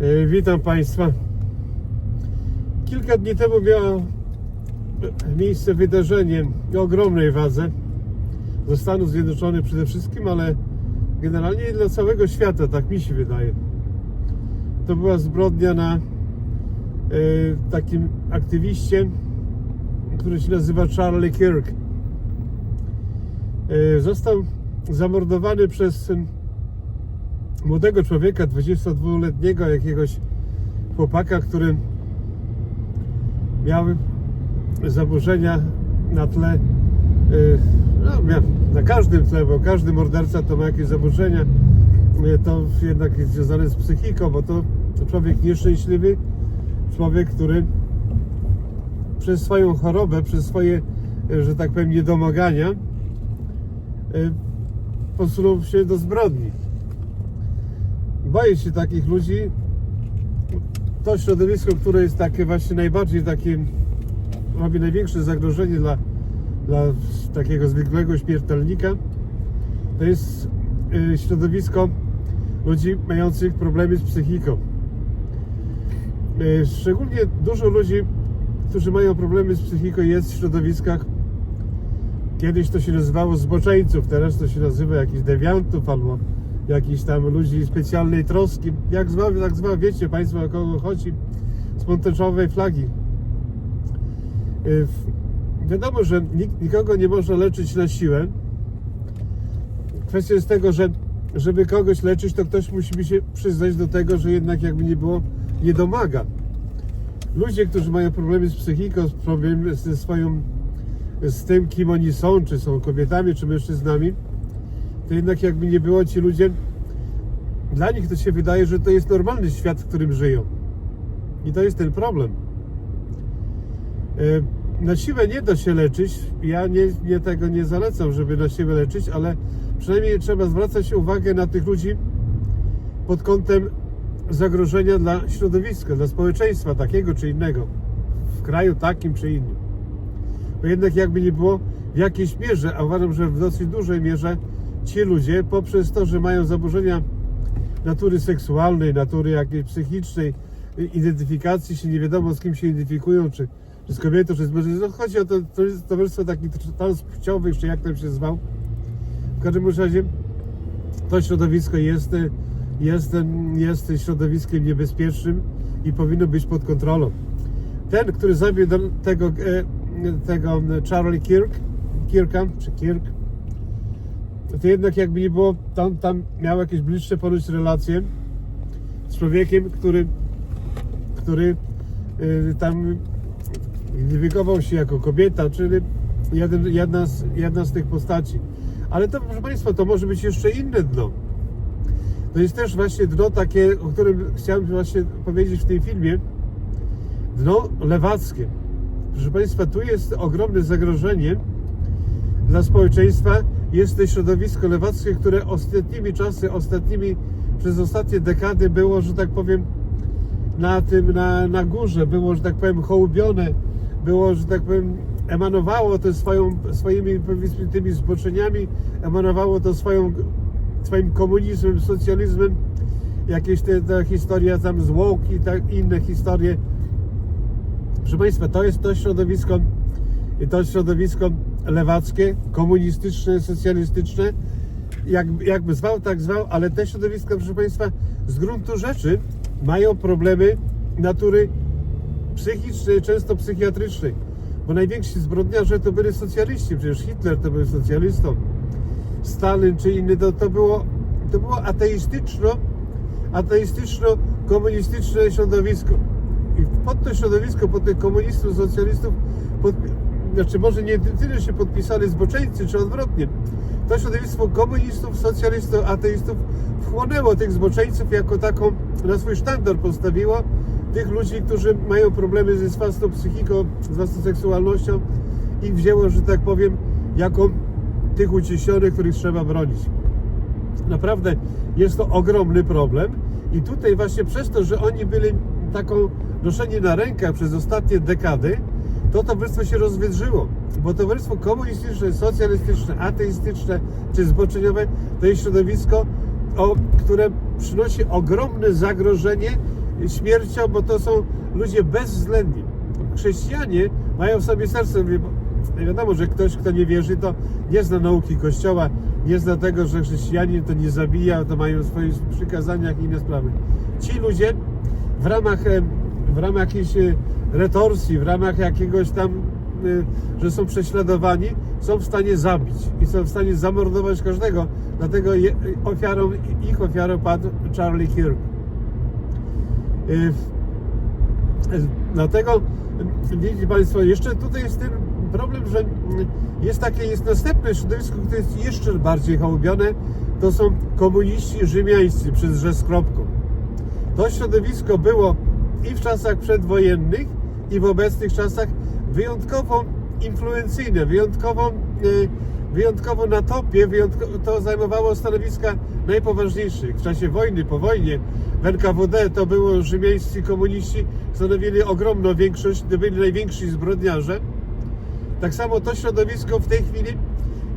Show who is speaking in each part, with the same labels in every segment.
Speaker 1: E, Witam Państwa. Kilka dni temu miało miejsce wydarzenie o ogromnej wadze ze Stanów Zjednoczonych przede wszystkim, ale generalnie dla całego świata, tak mi się wydaje. To była zbrodnia na e, takim aktywiście, który się nazywa Charlie Kirk. E, został zamordowany przez młodego człowieka, 22-letniego jakiegoś chłopaka, który miał zaburzenia na tle, y, no, mia- na każdym tle, bo każdy morderca to ma jakieś zaburzenia, Y, to jednak jest związane z psychiką, bo to człowiek nieszczęśliwy, człowiek, który przez swoją chorobę, przez swoje, że tak powiem, niedomagania y, posunął się do zbrodni. Boję się takich ludzi. To środowisko, które jest takie właśnie najbardziej takie, robi największe zagrożenie dla, dla takiego zwykłego śmiertelnika, to jest y, środowisko ludzi mających problemy z psychiką. Y, Szczególnie dużo ludzi, którzy mają problemy z psychiką jest w środowiskach Kiedyś to się nazywało zboczeńców, teraz to się nazywa jakichś dewiantów albo jakichś tam ludzi specjalnej troski. Jak zwał, tak zwał, wiecie Państwo o kogo chodzi z pomarańczowej flagi. Y, Wiadomo, że nikt, nikogo nie można leczyć na siłę. Kwestia jest tego, że żeby kogoś leczyć, to ktoś musi się przyznać do tego, że jednak jakby nie było, nie domaga. Ludzie, którzy mają problemy z psychiką, problemy ze swoją z tym, kim oni są, czy są kobietami, czy mężczyznami, to jednak jakby nie było ci ludzie, dla nich to się wydaje, że to jest normalny świat, w którym żyją. I to jest ten problem. E, Na siłę nie da się leczyć. Ja nie, nie tego nie zalecam, żeby na siłę leczyć, ale przynajmniej trzeba zwracać uwagę na tych ludzi pod kątem zagrożenia dla środowiska, dla społeczeństwa takiego czy innego, w kraju takim czy innym bo jednak jakby nie było w jakiejś mierze, a uważam, że w dosyć dużej mierze ci ludzie poprzez to, że mają zaburzenia natury seksualnej, natury jakiejś psychicznej, y, identyfikacji się, nie wiadomo z kim się identyfikują, czy, czy z kobietą, czy z mężczyzną. No, chodzi o to, to jest towarzystwo takich transpłciowych, czy jak tam się zwał. W każdym razie to środowisko jest, jest, jest środowiskiem niebezpiecznym i powinno być pod kontrolą ten, który zabił tego, e, tego Charlie Kirk, Kirka, czy Kirk, to jednak jakby nie było, tam, tam miał jakieś bliższe ponoć relacje z człowiekiem, który, który e, tam identyfikował się jako kobieta, czyli jeden, jedna, z, jedna z tych postaci. Ale to, proszę Państwa, to może być jeszcze inne dno. To jest też właśnie dno takie, o którym chciałem właśnie powiedzieć w tym filmie, dno lewackie. Proszę Państwa, tu jest ogromne zagrożenie dla społeczeństwa. Jest to środowisko lewackie, które ostatnimi czasy, ostatnimi, przez ostatnie dekady było, że tak powiem, na tym, na, na górze, było, że tak powiem, hołubione, było, że tak powiem, emanowało to swoją, swoimi, powiedzmy, tymi zboczeniami, emanowało to swoją, swoim komunizmem, socjalizmem, jakieś te, te historia tam zwłok i tak inne historie. Proszę Państwa, to jest to środowisko, to środowisko lewackie, komunistyczne, socjalistyczne, jak, jakby zwał, tak zwał, ale te środowiska, proszę Państwa, z gruntu rzeczy mają problemy natury psychicznej, często psychiatrycznej. Bo najwięksi zbrodniarze to byli socjaliści, przecież Hitler to był socjalistą, Stalin czy inny, to, to było, to było ateistyczno, ateistyczno-komunistyczne środowisko. I pod to środowisko, pod tych komunistów, socjalistów, pod, znaczy może nie tyle się podpisali zboczeńcy, czy odwrotnie. To środowisko komunistów, socjalistów, ateistów wchłonęło tych zboczeńców jako taką, na swój sztandar postawiło tych ludzi, którzy mają problemy ze własną psychiką, z własną seksualnością i wzięło, że tak powiem, jako tych uciśnionych, których trzeba bronić. Naprawdę jest to ogromny problem i tutaj właśnie przez to, że oni byli taką noszeni na rękach przez ostatnie dekady, to towarzystwo się rozwydrzyło, bo towarzystwo komunistyczne, socjalistyczne, ateistyczne czy zboczeniowe to jest środowisko, o, które przynosi ogromne zagrożenie śmiercią, bo to są ludzie bezwzględni. Chrześcijanie mają w sobie serce. Bo wiadomo, że ktoś, kto nie wierzy, to nie zna nauki Kościoła, nie zna tego, że chrześcijanin to nie zabija, to mają swoje przykazania i inne sprawy. Ci ludzie w ramach, e, w ramach jakiejś e, retorsji, w ramach jakiegoś tam, e, że są prześladowani, są w stanie zabić i są w stanie zamordować każdego. Dlatego ofiarą, ich ofiarą padł Charlie Kirk. Y, Dlatego widzicie Państwo, jeszcze tutaj jest ten problem, że jest takie, jest następne środowisko, które jest jeszcze bardziej hołubione, to są komuniści rzymiańscy przez rzecz z kropką. To środowisko było i w czasach przedwojennych, i w obecnych czasach wyjątkowo influencyjne, wyjątkowo, y, wyjątkowo na topie, wyjątkowo, to zajmowało stanowiska najpoważniejszych. W czasie wojny, po wojnie w NKWD to było rzymiańscy komuniści, stanowili ogromną większość, to byli najwięksi zbrodniarze. Tak samo to środowisko w tej chwili,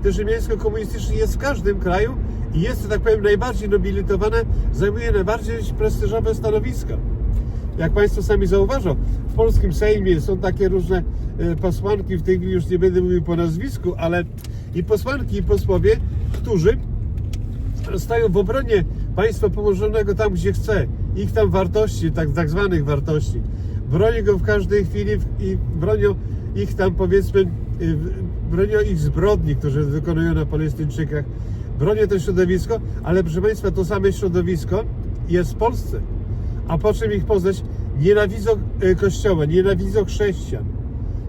Speaker 1: te rzymiańsko-komunistyczne jest w każdym kraju i jest, że tak powiem, najbardziej nobilitowane, zajmuje najbardziej prestiżowe stanowiska. Jak Państwo sami zauważą, w polskim Sejmie są takie różne e, posłanki, w tej chwili już nie będę mówił po nazwisku, ale i posłanki, i posłowie, którzy stają w obronie państwa położonego tam, gdzie chce, ich tam wartości, tak, tak zwanych wartości. Bronią go w każdej chwili i bronią ich tam, powiedzmy, y, bronią ich zbrodni, które wykonują na Palestyńczykach. Bronią to środowisko, ale proszę Państwa, to same środowisko jest w Polsce. A po czym ich poznać? Nienawidzą y, Kościoła, nienawidzą chrześcijan.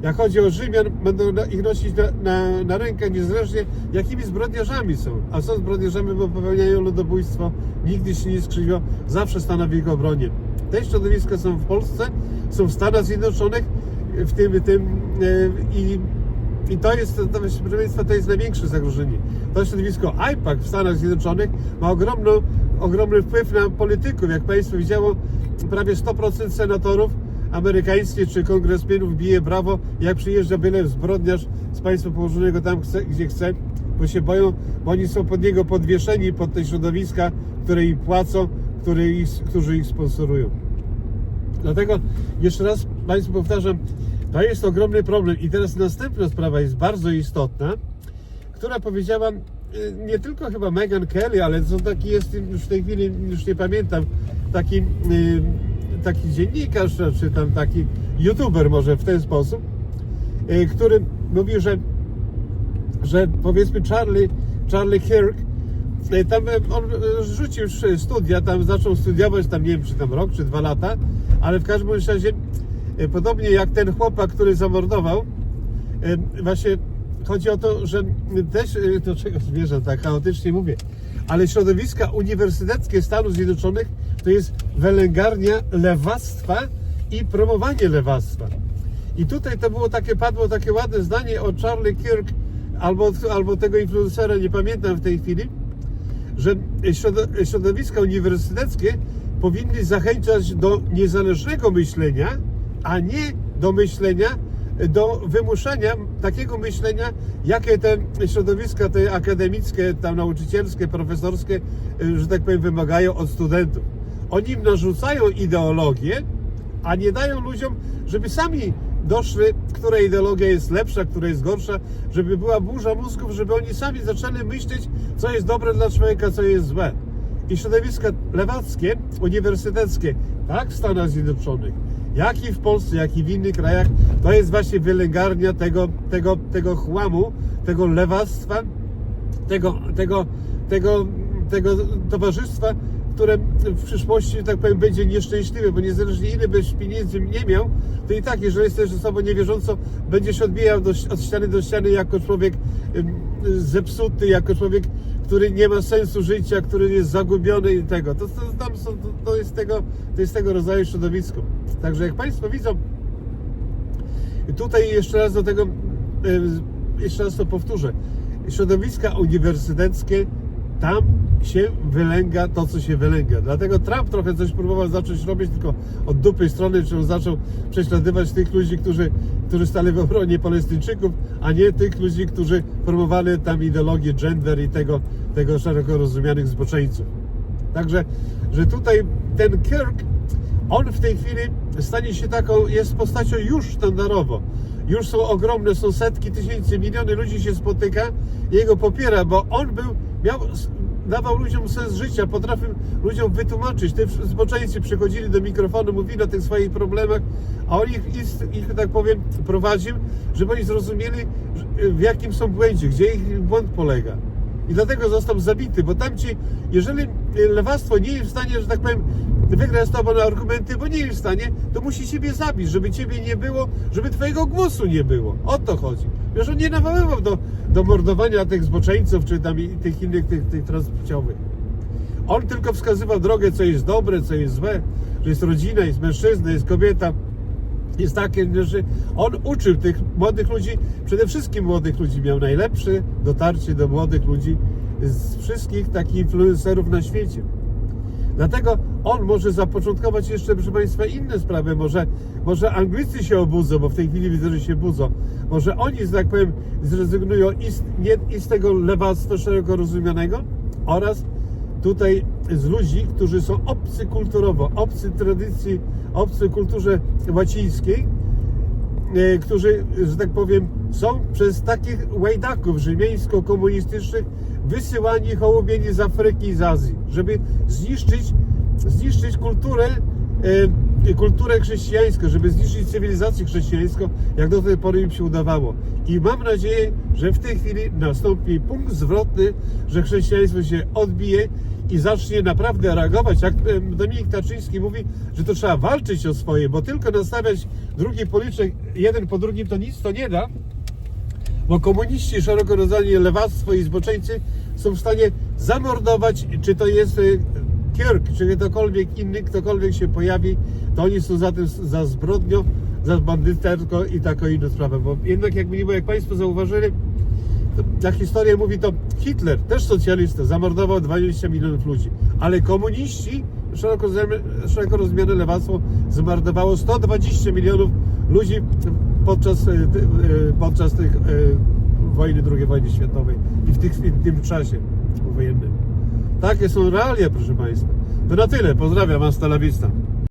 Speaker 1: Jak chodzi o Rzymian, będą ich nosić na, na, na rękę niezależnie jakimi zbrodniarzami są. A są zbrodniarzami, bo popełniają ludobójstwo, nigdy się nie skrzywią, zawsze stanowi ich obronie. Te środowiska są w Polsce, są w Stanach Zjednoczonych, w tym, tym e, i, i to jest, to, proszę Państwa, to jest największe zagrożenie. To środowisko IPAC w Stanach Zjednoczonych ma ogromną, ogromny wpływ na polityków. Jak Państwo widziało, prawie 100% senatorów amerykańskich czy kongresmenów bije brawo, jak przyjeżdża byle zbrodniarz z państwa położonego tam, chce, gdzie chce, bo się boją, bo oni są pod niego podwieszeni, pod te środowiska, które im płacą, które ich, którzy ich sponsorują. Dlatego jeszcze raz Państwu powtarzam, to jest ogromny problem. I teraz następna sprawa jest bardzo istotna, która powiedziała y, nie tylko chyba Megan Kelly, ale co taki jest już w tej chwili, już nie pamiętam, taki, y, taki dziennikarz, czy tam taki youtuber może w ten sposób, y, który mówi, że, że powiedzmy Charlie, Charlie Kirk, y, tam y, on y, rzucił studia, tam zaczął studiować, tam nie wiem, czy tam rok, czy dwa lata, ale w każdym razie, y, podobnie jak ten chłopak, który zamordował, y, właśnie chodzi o to, że też, y, do czego zmierzam, tak chaotycznie mówię, ale środowiska uniwersyteckie Stanów Zjednoczonych to jest wylęgarnia lewactwa i promowanie lewactwa. I tutaj to było takie, padło takie ładne zdanie o Charlie Kirk albo, albo tego influencera, nie pamiętam w tej chwili, że środo- środowiska uniwersyteckie powinny zachęcać do niezależnego myślenia, a nie do myślenia, do wymuszania takiego myślenia, jakie te środowiska te akademickie, tam nauczycielskie, profesorskie, y, że tak powiem, wymagają od studentów. Oni im narzucają ideologię, a nie dają ludziom, żeby sami doszli, która ideologia jest lepsza, która jest gorsza, żeby była burza mózgów, żeby oni sami zaczęli myśleć, co jest dobre dla człowieka, co jest złe. I środowiska lewackie, uniwersyteckie, tak w Stanach Zjednoczonych, jak i w Polsce, jak i w innych krajach, to jest właśnie wylęgarnia tego, tego, tego chłamu, tego lewactwa, tego, tego, tego, tego towarzystwa, które w przyszłości, że tak powiem, będzie nieszczęśliwe, bo niezależnie ile byś pieniędzy nie miał, to i tak, jeżeli jesteś osobą niewierzącą, będziesz odbijał do, od ściany do ściany jako człowiek zepsuty, jako człowiek, który nie ma sensu życia, który jest zagubiony i tego. To, to, tam są, to, to, jest tego, to jest tego rodzaju środowisko. Także jak Państwo widzą, tutaj jeszcze raz do tego, jeszcze raz to powtórzę. Środowiska uniwersyteckie, tam się wylęga to, co się wylęga. Dlatego Trump trochę coś próbował zacząć robić, tylko od dupy strony, czy zaczął prześladować tych ludzi, którzy, którzy stali w obronie Palestyńczyków, a nie tych ludzi, którzy promowali tam ideologię gender i tego, tego szeroko rozumianych zboczeńców. Także, że tutaj ten Kirk, On w tej chwili stanie się taką, jest postacią już sztandarowo. Już są ogromne, są setki tysięcy, miliony ludzi się spotyka jego popiera, bo on był, miał, dawał ludziom sens życia, potrafił ludziom wytłumaczyć. Te zboczeńcy przychodzili do mikrofonu, mówili o tych swoich problemach, a on ich, ich, ich tak powiem, prowadził, żeby oni zrozumieli, że- w jakim są błędzie, gdzie ich błąd polega. I dlatego został zabity, bo tamci, jeżeli lewactwo nie jest w stanie, że tak powiem, wygrać z tobą na argumenty, bo nie jest w stanie, to musi ciebie zabić, żeby ciebie nie było, żeby twojego głosu nie było. O to chodzi. Wiesz, on nie nawoływał do, do mordowania tych zboczeńców, czy tam i tych innych, tych, tych transpłciowych. On tylko wskazywał drogę, co jest dobre, co jest złe, że jest rodzina, jest mężczyzna, jest kobieta, jest takie, że on uczył tych młodych ludzi, przede wszystkim młodych ludzi, miał najlepsze dotarcie do młodych ludzi z wszystkich takich influencerów na świecie. Dlatego on może zapoczątkować jeszcze, proszę Państwa, inne sprawy. Może, może Anglicy się obudzą, bo w tej chwili widzę, że się budzą. Może oni, że tak powiem, zrezygnują i z, nie, i z tego lewactwa szeroko rozumianego oraz tutaj z ludzi, którzy są obcy kulturowo, obcy tradycji, obcy kulturze łacińskiej, którzy, że tak powiem, są przez takich łajdaków rzymiańsko-komunistycznych wysyłani, hołubieni z Afryki i z Azji, żeby zniszczyć, zniszczyć kulturę, e, kulturę chrześcijańską, żeby zniszczyć cywilizację chrześcijańską, jak do tej pory im się udawało. I mam nadzieję, że w tej chwili nastąpi punkt zwrotny, że chrześcijaństwo się odbije i zacznie naprawdę reagować. Jak e, Dominik Tarczyński mówi, że to trzeba walczyć o swoje, bo tylko nastawiać drugi policzek jeden po drugim to nic to nie da, bo komuniści, szeroko rozumiane lewactwo i zboczeńcy są w stanie zamordować, czy to jest y, Kirk, czy ktokolwiek inny, ktokolwiek się pojawi, to oni są za tym, za zbrodnią, za bandyterką i taką inną sprawę, bo jednak jakby nie było, jak Państwo zauważyli, ta historia mówi to Hitler, też socjalista, zamordował 20 milionów ludzi, ale komuniści, szeroko, szeroko rozumiane lewactwo, zamordowało 120 milionów ludzi podczas, e, e, podczas tych e, wojny, II wojny światowej i w, tych, w tym czasie wojennym. Takie są realia, proszę Państwa. To na tyle. Pozdrawiam, hasta.